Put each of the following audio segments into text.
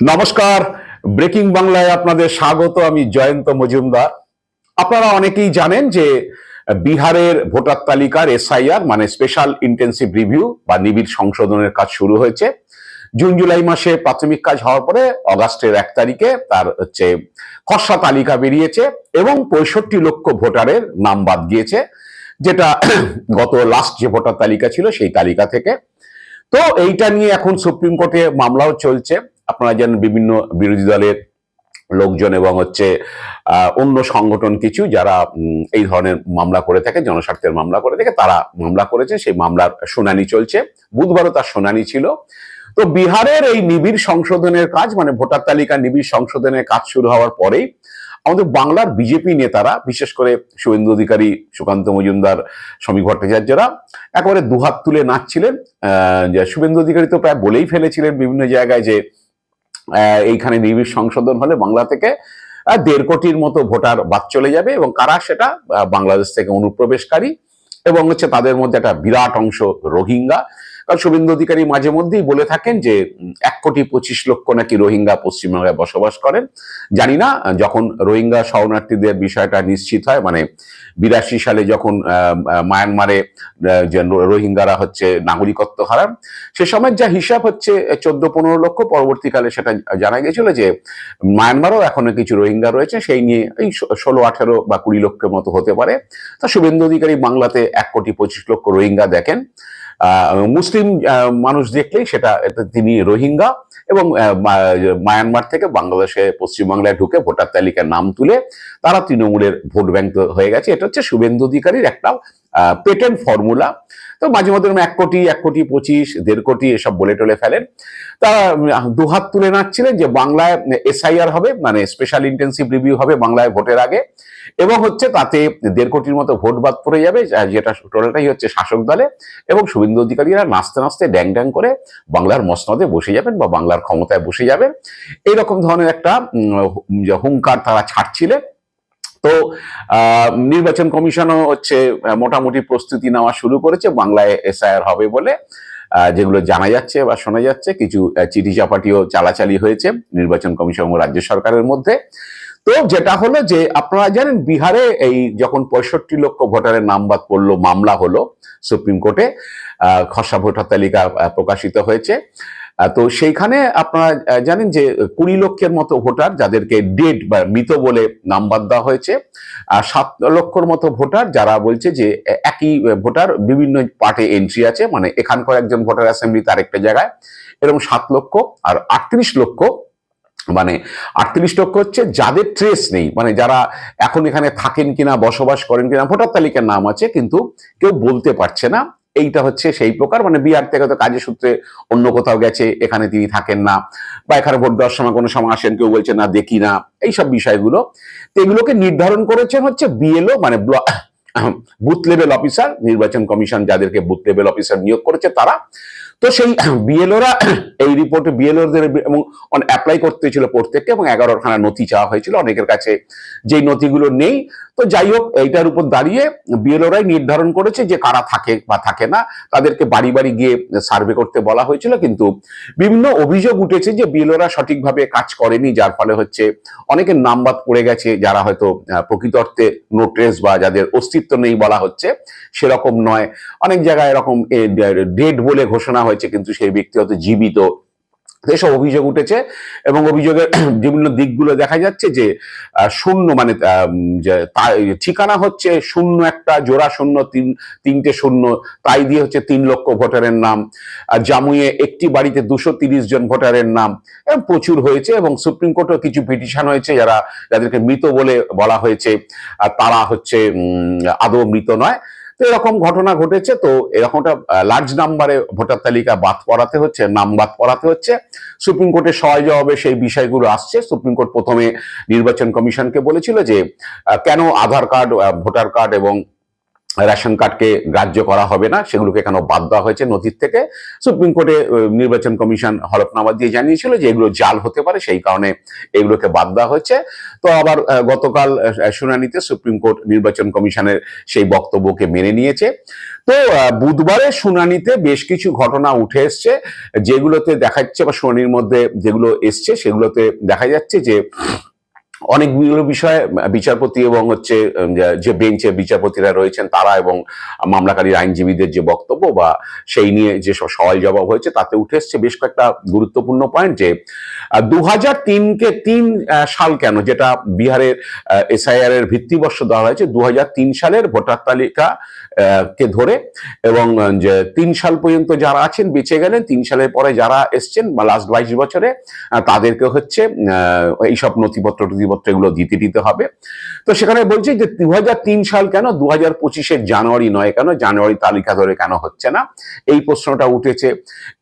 নমস্কার। ব্রেকিং বাংলায় আপনাদের স্বাগত, আমি জয়ন্ত মজুমদার। আপনারা অনেকেই জানেন যে বিহারের ভোটার তালিকার এসআইআর মানে স্পেশাল ইন্টেন্সিভ রিভিউ বা নিবিড় সংশোধনের কাজ শুরু হয়েছে। জুন, জুলাই মাসে প্রাথমিক কাজ হওয়ার পরে অগাস্টের এক তারিখে তার হচ্ছে খসড়া তালিকা বেরিয়েছে এবং পঁয়ষট্টি লক্ষ ভোটারের নাম বাদ গিয়েছে, যেটা গত লাস্ট যে ভোটার তালিকা ছিল সেই তালিকা থেকে। তো এইটা নিয়ে এখন সুপ্রিম কোর্টে মামলাও চলছে। আপনারা জানেন বিভিন্ন বিরোধী দলের লোকজন এবং হচ্ছে অন্য সংগঠন কিছু যারা এই ধরনের মামলা করে থাকে জনস্বার্থের মামলা করে থাকে তারা মামলা করেছে সেই মামলার শুনানি চলছে। বুধবারও তার শুনানি ছিল। তো বিহারের এই নিবিড় সংশোধনের কাজ মানে ভোটার তালিকা নিবিড় সংশোধনের কাজ শুরু হওয়ার পরেই আমাদের বাংলার বিজেপি নেতারা বিশেষ করে শুভেন্দু অধিকারী সুকান্ত মজুমদার সমী ভট্টাচার্যরা একেবারে দুহাত তুলে নাচছিলেন। আহ, শুভেন্দু অধিকারী তো প্রায় বলেই ফেলেছিলেন বিভিন্ন জায়গায় যে এইখানে নিবিড় সংশোধন হলে বাংলা থেকে দেড় কোটির মতো ভোটার বাদ চলে যাবে এবং কারা সেটা বাংলাদেশ থেকে অনুপ্রবেশকারী এবং হচ্ছে তাদের মধ্যে একটা বিরাট অংশ রোহিঙ্গা। কারণ শুভেন্দু অধিকারী মাঝে মধ্যেই বলে থাকেন যে এক কোটি পঁচিশ লক্ষ নাকি রোহিঙ্গা পশ্চিমবঙ্গে বসবাস করেন। জানি না যখন রোহিঙ্গা শরণার্থীদের বিষয়টা নিশ্চিত হয় মানে বিরাশি সালে যখন মায়ানমারে রোহিঙ্গারা হচ্ছে নাগরিকত্ব হারান, সে সময় যা হিসাব হচ্ছে চোদ্দ পনেরো লক্ষ, পরবর্তীকালে সেটা জানা গেছিল যে, মায়ানমারও এখনও কিছু রোহিঙ্গা রয়েছে, সেই নিয়ে এই ষোলো, আঠেরো বা কুড়ি লক্ষের মতো হতে পারে। তা শুভেন্দু অধিকারী বাংলাতে এক কোটি পঁচিশ লক্ষ রোহিঙ্গা দেখেন। মুসলিম মানুষ দেখলেই সেটা তিনি রোহিঙ্গা এবং মায়ানমার থেকে বাংলাদেশে পশ্চিমবাংলায় ঢুকে ভোটার তালিকার নাম তুলে তারা তৃণমূলের ভোট ব্যাংক হয়ে গেছে। এটা হচ্ছে শুভেন্দু অধিকারীর একটা পেটেন্ট ফর্মুলা তো মাঝে মধ্যে এক কোটি এক কোটি, পঁচিশ, দেড় কোটি এসব বলে টলে ফেলেন। তারা দুহাত তুলে নাচ্ছিলেন যে বাংলায় এসআইআর হবে মানে স্পেশাল ইন্টেন্সিভ রিভিউ হবে বাংলায় ভোটের আগে। এবং হচ্ছে তাতে দেড় কোটির মতো ভোট বাদ পড়ে যাবে যেটা টোটালটাই হচ্ছে শাসক দলে এবং শুভেন্দু অধিকারীরা নাচতে নাচতে ড্যাং ড্যাং করে বাংলার মসনদে বসে যাবেন বা বাংলার ক্ষমতায় বসে যাবেন। এইরকম ধরনের একটা হুঙ্কার তারা ছাড়ছিলেন তো নির্বাচন কমিশনও হচ্ছে মোটামুটি প্রস্তুতি নেওয়া শুরু করেছে, বাংলায় এসআইআর হবে বলে যেগুলো জানা যাচ্ছে বা শোনা যাচ্ছে। কিছু চিঠি চাপাটিও চালাচালি হয়েছে নির্বাচন কমিশন ও রাজ্য সরকারের মধ্যে। তো যেটা হলো যে আপনারা জানেন বিহারে এই যখন পঁয়ষট্টি লক্ষ ভোটারের নাম বাদ পড়ল, মামলা হলো সুপ্রিম কোর্টে খসড়া ভোটার তালিকা প্রকাশিত হয়েছে। তো সেইখানে আপনারা জানেন যে কুড়ি লক্ষের মতো ভোটার যাদেরকে ডেড বা মৃত বলে নাম বাদ দেওয়া হয়েছে, আর সাত লক্ষর মতো ভোটার যারা বলছে যে একই ভোটার বিভিন্ন পার্টে এন্ট্রি আছে মানে এখানকার একজন ভোটার অ্যাসেম্বলি তার একটা জায়গায়, এরকম সাত লক্ষ আর আটত্রিশ লক্ষ মানে আটত্রিশ লক্ষ হচ্ছে যাদের ট্রেস নেই। মানে যারা এখন এখানে থাকেন কিনা, বসবাস করেন কিনা, ভোটার তালিকার নাম আছে, কিন্তু কেউ বলতে পারছে না। এইটা হচ্ছে সেই প্রকার। মানে বিহার থেকে তো কাজের সূত্রে অন্য কোথাও গেছে, এখানে তিনি থাকেন না। বা এখানে ভোট দেওয়ার সময় কোনো সময় আসেন, কেউ বলছে, না, দেখি না। এইসব বিষয়গুলো। তো এগুলোকে নির্ধারণ করেছেন হচ্ছে বিএলও মানে বুথ লেভেল অফিসার নির্বাচন কমিশন যাদেরকে বুথ লেভেল অফিসার নিয়োগ করেছে তারা। তো সেই বিএলওরা এই রিপোর্টে বিএলওদের এবং অ্যাপ্লাই করতে হয়েছিল প্রত্যেককে এবং এগারোখানা নথি চাওয়া হয়েছিল অনেকের কাছে যেই নথিগুলো নেই। তো যাই হোক, এইটার উপর দাঁড়িয়ে বিএলওরাই নির্ধারণ করেছে যে কারা থাকে বা থাকে না, তাদেরকে বাড়ি বাড়ি গিয়ে সার্ভে করতে বলা হয়েছিল। কিন্তু বিভিন্ন অভিযোগ উঠেছে যে বিএলওরা সঠিকভাবে কাজ করেনি, যার ফলে হচ্ছে অনেকের নাম বাদ পড়ে গেছে, যারা হয়তো প্রকৃত অর্থে নোট্রেস বা যাদের অস্তিত্ব নেই বলা হচ্ছে, সেরকম নয়। অনেক জায়গায় এরকম ডেট বলে ঘোষণা হয়েছে, কিন্তু সেই ব্যক্তি হয়তো জীবিত। এসব অভিযোগ উঠেছে এবং অভিযোগের বিভিন্ন দিকগুলো দেখা যাচ্ছে যে শূন্য মানে ঠিকানা হচ্ছে শূন্য একটা, জোড়া শূন্য, তিন, তিনটে শূন্য, তাই দিয়ে হচ্ছে তিন লক্ষ ভোটারের নাম। আর জামুইয়ে একটি বাড়িতে দুশো তিরিশ জন ভোটারের নাম। প্রচুর হয়েছে এবং সুপ্রিম কোর্টেও কিছু পিটিশন হয়েছে যারা, যাদেরকে মৃত বলে বলা হয়েছে। আর তারা হচ্ছে আদৌ মৃত নয়। তো এরকম ঘটনা ঘটেছে, তো এরকমটা লার্জ নাম্বারে ভোটার তালিকা বাদ পড়াতে হচ্ছে, নাম বাদ পড়াতে হচ্ছে। সুপ্রিম কোর্টে সহায় জবাবে সেই বিষয়গুলো আসছে। সুপ্রিম কোর্ট প্রথমে নির্বাচন কমিশনকে বলেছিল যে কেন আধার কার্ড ভোটার কার্ড এবং রেশন কার্ডকে গ্রাহ্য করা হবে না, সেগুলোকে কেন বাদ দেওয়া হয়েছে? নথির থেকে সুপ্রিম কোর্টে নির্বাচন কমিশন হলফনামা দিয়ে জানিয়েছিল যে এগুলো জাল হতে পারে, সেই কারণে এগুলোকে বাদ দেওয়া হয়েছে। তো আবার গতকাল শুনানিতে সুপ্রিম কোর্ট নির্বাচন কমিশনের সেই বক্তব্যকে মেনে নিয়েছে। তো বুধবারের শুনানিতে বেশ কিছু ঘটনা উঠে এসছে, যেগুলোতে দেখা যাচ্ছে বা শুনানির মধ্যে যেগুলো এসছে, সেগুলোতে দেখা যাচ্ছে যে অনেকগুলো বিষয়ে বিচারপতি এবং হচ্ছে যে- বেঞ্চে বিচারপতিরা রয়েছেন তারা এবং মামলাকারীর আইনজীবীদের যে বক্তব্য বা সেই নিয়ে যে সওয়াল জবাব হয়েছে তাতে উঠে এসছে বেশ কয়েকটা গুরুত্বপূর্ণ পয়েন্ট যে দু হাজার তিনকে তিন সাল কেন, যেটা বিহারের এসআইআর এর ভিত্তিবর্ষ দেওয়া হয়েছে দু সালের ভোটার তালিকা কে ধরে এবং যে তিন সাল পর্যন্ত যারা আছেন বেঁচে গেলেন, তিন সালের পরে যারা এসছেন, বা লাস্ট বাইশ বছরে তাদেরকে হচ্ছে এইসব নথিপত্র টথিপত্র এগুলো দিতে দিতে হবে। তো সেখানে বলছে যে দু সাল কেন? দু হাজার পঁচিশের জানুয়ারি নয় কেন? জানুয়ারি তালিকা ধরে কেন হচ্ছে না? এই প্রশ্নটা উঠেছে।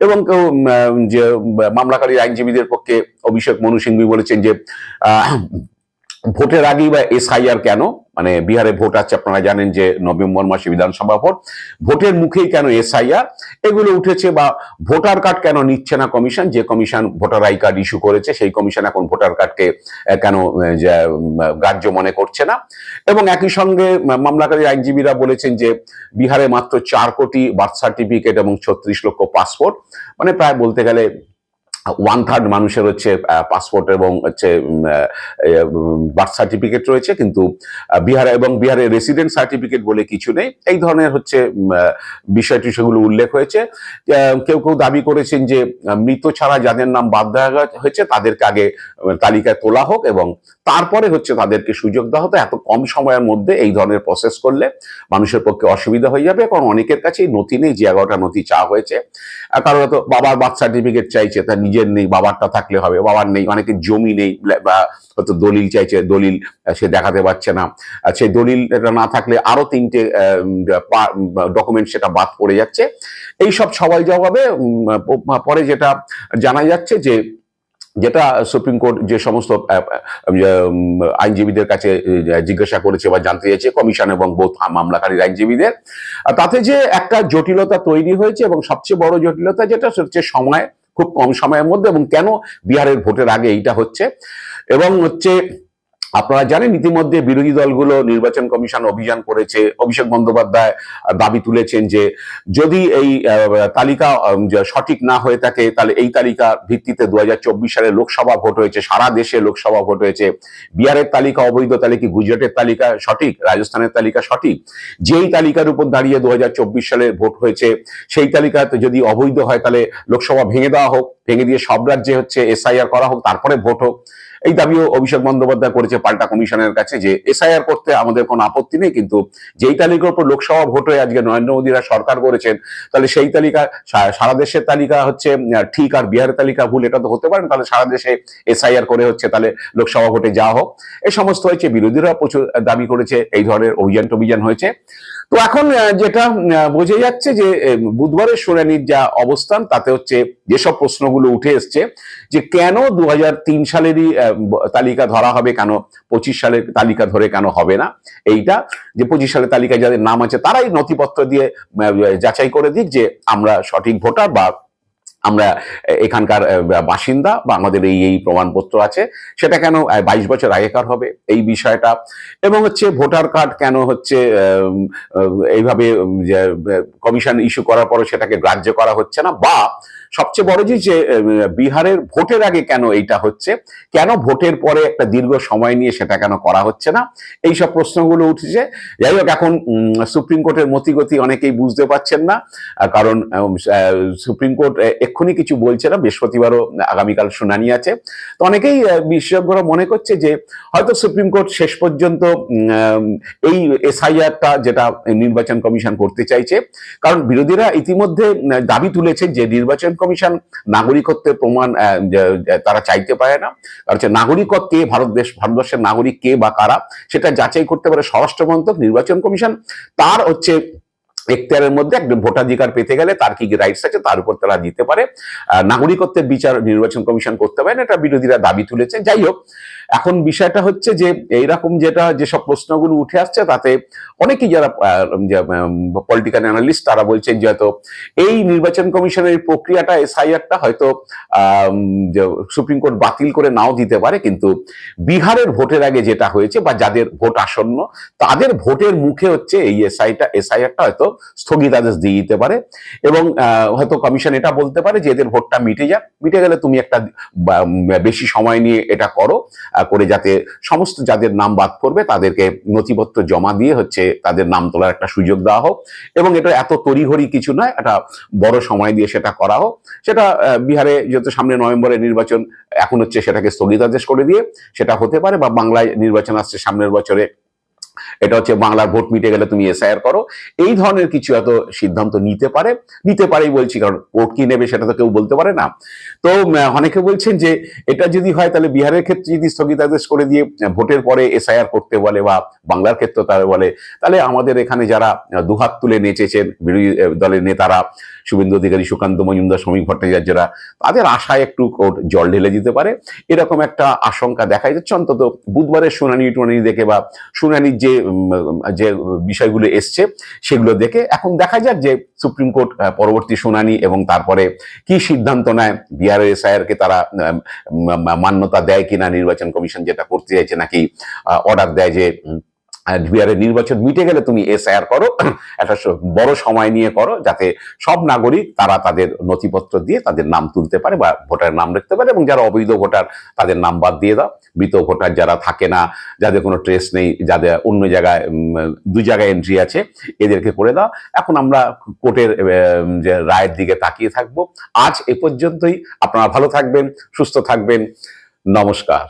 এবং কেউ যে, মামলাকারী আইনজীবীদের পক্ষে অভিষেক মনু সিংভি বলেছেন যে ভোটের আগেই বা এসআইআর কেন? মানে বিহারে ভোট আছে আপনারা জানেন যে নভেম্বর মাসে বিধানসভা ভোট। ভোটের মুখেই কেন এসআইআর? এগুলো উঠেছে বা ভোটার কার্ড কেন নিচ্ছে না কমিশন? যে commission voter ID card issue করেছে, সেই কমিশন এখন ভোটার কার্ডকে কেন গ্রাহ্য মনে করছে না। এবং একই সঙ্গে মামলাকারী আইনজীবীরা বলেছেন যে বিহারে মাত্র চার কোটি বার্থ সার্টিফিকেট এবং ছত্রিশ লক্ষ পাসপোর্ট। মানে প্রায় বলতে গেলে ওয়ান থার্ড মানুষের হচ্ছে পাসপোর্ট এবং হচ্ছে বার্থ সার্টিফিকেট রয়েছে, কিন্তু বিহারে এবং বিহারে রেসিডেন্ট সার্টিফিকেট বলে কিছু নেই। এই ধরনের হচ্ছে বিষয়টি সেগুলো উল্লেখ হয়েছে। কেউ কেউ দাবি করেছেন যে মৃত ছাড়া যাদের নাম বাদ দেওয়া হয়েছে, তাদেরকে আগে তালিকায় তোলা হোক এবং তারপরে হচ্ছে তাদেরকে সুযোগ দেওয়া হতো এত কম সময়ের মধ্যে এই ধরনের প্রসেস করলে মানুষের পক্ষে অসুবিধা হয়ে যাবে। কারণ অনেকের কাছেই নথি নেই, যে এগারোটা নথি চাওয়া হয়েছে। আর কারও হয়তো বাবার বার্থ সার্টিফিকেট চাইছে, তার নিজের নেই, বাবারটা থাকলে হবে, বাবার নেই অনেকের জমি নেই, বা হয়তো দলিল চাইছে, দলিল সে দেখাতে পারছে না। সেই দলিল না থাকলে আরও তিনটে ডকুমেন্ট সেটা বাদ পড়ে যাচ্ছে। এই সব সবাই জবাবে পরে যেটা জানা যাচ্ছে যে, যেটা সুপ্রিম কোর্ট যে সমস্ত আইনজীবীদের কাছে জিজ্ঞাসা করেছে বা জানতে চেয়েছে, কমিশন এবং বোধ মামলাকারীর আইনজীবীদের তাতে যে একটা জটিলতা তৈরি হয়েছে এবং সবচেয়ে বড় জটিলতা যেটা হচ্ছে সময়। খুব কম সময়ের মধ্যে এবং কেন বিহারের ভোটের আগে এইটা হচ্ছে? এবং হচ্ছে আপনারা জানেন, ইতিমধ্যে বিরোধী দলগুলো নির্বাচন কমিশন অভিযান করেছে। অভিষেক বন্দ্যোপাধ্যায় দাবি তুলেছেন যে যদি এই তালিকা সঠিক না হয়ে থাকে, তাহলে এই তালিকা ভিত্তিতে দু সালে লোকসভা ভোট হয়েছে, সারা দেশে লোকসভা ভোট হয়েছে। বিহারের তালিকা, অবৈধ তাহলে কি গুজরাটের তালিকা সঠিক? রাজস্থানের তালিকা সঠিক? যেই তালিকার উপর দাঁড়িয়ে দু হাজার চব্বিশ সালে ভোট হয়েছে, সেই তালিকাতে যদি অবৈধ হয়, তাহলে লোকসভা ভেঙে দেওয়া হোক, ভেঙে দিয়ে সব রাজ্যে হচ্ছে এসআইআর করা হোক, তারপরে ভোট হোক। এই দাবিও অভিষেক বন্দ্যোপাধ্যায় করেছে পাল্টা কমিশনের কাছে যে এসআইআর করতে আমাদের কোনো আপত্তি নেই, কিন্তু যেই তালিকার উপর লোকসভা ভোট হয়ে আজকে নরেন্দ্র মোদীরা সরকার করেছেন, তাহলে সেই তালিকা সারা দেশের তালিকা হচ্ছে ঠিক আর বিহারের তালিকা ভুল, এটা তো হতে পারে না তাহলে সারা দেশে এসআইআর করে হচ্ছে, তাহলে লোকসভা ভোটে যাওয়া হোক। এই সমস্ত হয়েছে, বিরোধীরা প্রচুর দাবি করেছে, এই ধরনের অভিযান টভিযান হয়েছে। তো এখন যেটা বোঝে যাচ্ছে যে বুধবারের শুনানির যা অবস্থান, তাতে হচ্ছে যেসব প্রশ্নগুলো উঠে এসছে, যে কেন দু হাজার তিন সালেরই তালিকা ধরা হবে, কেন পঁচিশ সালের তালিকা ধরে কেন হবে না, এইটা, যে পঁচিশ সালের তালিকায় যাদের নাম আছে, তারাই নথিপত্র দিয়ে যাচাই করে দিক যে আমরা সঠিক ভোটার বা আমরা এখানকার বাসিন্দা বা আমাদের এই এই প্রমাণপত্র আছে, সেটা কেন বাইশ বছর আগেকার হবে এই বিষয়টা। এবং হচ্ছে ভোটার কার্ড কেন হচ্ছে এইভাবে কমিশন ইস্যু করার পরে সেটাকে গ্রাহ্য করা হচ্ছে না। বা সবচেয়ে বড় যে বিহারের ভোটের আগে কেন এইটা হচ্ছে, কেন ভোটের পরে একটা দীর্ঘ সময় নিয়ে সেটা কেন করা হচ্ছে না এই সব প্রশ্নগুলো উঠেছে। যাই হোক, এখন সুপ্রিম কোর্টের মতিগতি অনেকেই বুঝতে পারছেন না কারণ সুপ্রিম কোর্ট এক্ষুনি কিছু বলছে না, বৃহস্পতিবারও আগামীকাল শুনানি আছে। তো অনেকেই বিশেষজ্ঞরা মনে করছে যে হয়তো সুপ্রিম কোর্ট শেষ পর্যন্ত এই এসআইআরটা যেটা নির্বাচন কমিশন করতে চাইছে, কারণ বিরোধীরা ইতিমধ্যে দাবি তুলেছে যে নির্বাচন কমিশন নাগরিকত্বের প্রমাণ তারা চাইতে পারে না। কারণ হচ্ছে নাগরিকত্ব কে, ভারত দেশ, ভারতবর্ষের নাগরিক কে বা কারা, সেটা যাচাই করতে পারে স্বরাষ্ট্র মন্ত্রক, নির্বাচন কমিশন। তার হচ্ছে এখতিয়ারের মধ্যে একজন ভোটাধিকার পেতে গেলে তার কি রাইটস আছে তার উপর তারা দিতে পারে। নাগরিকত্বের বিচার নির্বাচন কমিশন করতে পারে না এটা বিরোধীরা দাবি তুলেছে যাই হোক, এখন বিষয়টা হচ্ছে যে, এইরকম যেটা, যেসব প্রশ্নগুলো উঠে আসছে, তাতে অনেকেই যারা পলিটিক্যাল অ্যানালিস্ট তারা বলছেন যে, হয়তো এই নির্বাচন কমিশনের প্রক্রিয়াটা, এসআইআরটা হয়তো সুপ্রিম কোর্ট বাতিল করে নাও দিতে পারে। কিন্তু বিহারের ভোটের আগে যেটা হয়েছে বা যাদের ভোট আসন্ন, তাদের ভোটের মুখে হচ্ছে এই এসআইটা, এসআইআরটা হয়তো স্থগিতাদেশ দিয়ে দিতে পারে এবং হয়তো কমিশন এটা বলতে পারে যে এদের ভোটটা মিটে যাক। মিটে গেলে তুমি একটা বেশি সময় নিয়ে এটা করো করে যাতে সমস্ত যাদের নাম বাদ পড়বে তাদেরকে নথিপত্র জমা দিয়ে হচ্ছে তাদের নাম তোলার একটা সুযোগ দেওয়া হোক। এবং এটা এত তড়িঘড়ি কিছু নয়, একটা বড় সময় দিয়ে সেটা করা হোক। সেটা বিহারে যেহেতু সামনে নভেম্বরের নির্বাচন, এখন হচ্ছে সেটাকে স্থগিতাদেশ করে দিয়ে সেটা হতে পারে বা বাংলায় নির্বাচন আসছে সামনের বছরে। এটা হচ্ছে বাংলার ভোট মিটে গেলে তুমি এসআইআর করো। এই ধরনের কিছু এত সিদ্ধান্ত নিতে পারে, নিতে পারেই বলছি, কারণ কোর্ট কি নেবে সেটা তো কেউ বলতে পারে না। তো অনেকে বলছেন যে এটা যদি হয় তাহলে বিহারের ক্ষেত্রে যদি স্থগিতাদেশ করে দিয়ে ভোটের পরে এসআইআর করতে বলে বা বাংলার ক্ষেত্রে তারা বলে, তাহলে আমাদের এখানে যারা দুহাত তুলে নেচেছেন বিরোধী দলের নেতারা, শুভেন্দু অধিকারী, সুকান্ত মজুমদার শ্রমিক ভট্টাচার্যরা, তাদের আশায় একটু জল ঢেলে দিতে পারে। এরকম একটা আশঙ্কা দেখা যাচ্ছে। অন্তত বুধবারের শুনানি টুনানি দেখে বা শুনানির যে উম, যে বিষয়গুলো এসছে সেগুলো দেখে এখন দেখা যাক যে সুপ্রিম কোর্ট পরবর্তী শুনানি এবং তারপরে কি সিদ্ধান্ত নেয় বিআরএস এসআইআর কে তারা মান্যতা দেয় কিনা নির্বাচন কমিশন যেটা করতে চাইছে নাকি অর্ডার দেয় যে বিহারের নির্বাচন মিটে গেলে তুমি এসআইআর করো, একটা বড় সময় নিয়ে করো, যাতে সব নাগরিক তারা তাদের নথিপত্র দিয়ে তাদের নাম তুলতে পারে বা ভোটার নাম রাখতে পারে এবং যারা অবৈধ ভোটার তাদের নাম বাদ দিয়ে দাও। মৃত ভোটার যারা থাকে না, যাদের কোনো ট্রেস নেই, যাদের অন্য জায়গায় দুই জায়গায় এন্ট্রি আছে, এদেরকে করে দাও। এখন আমরা কোর্টের যে রায়ের দিকে তাকিয়ে থাকব। আজ এ পর্যন্তই। আপনারা ভালো থাকবেন, সুস্থ থাকবেন। নমস্কার।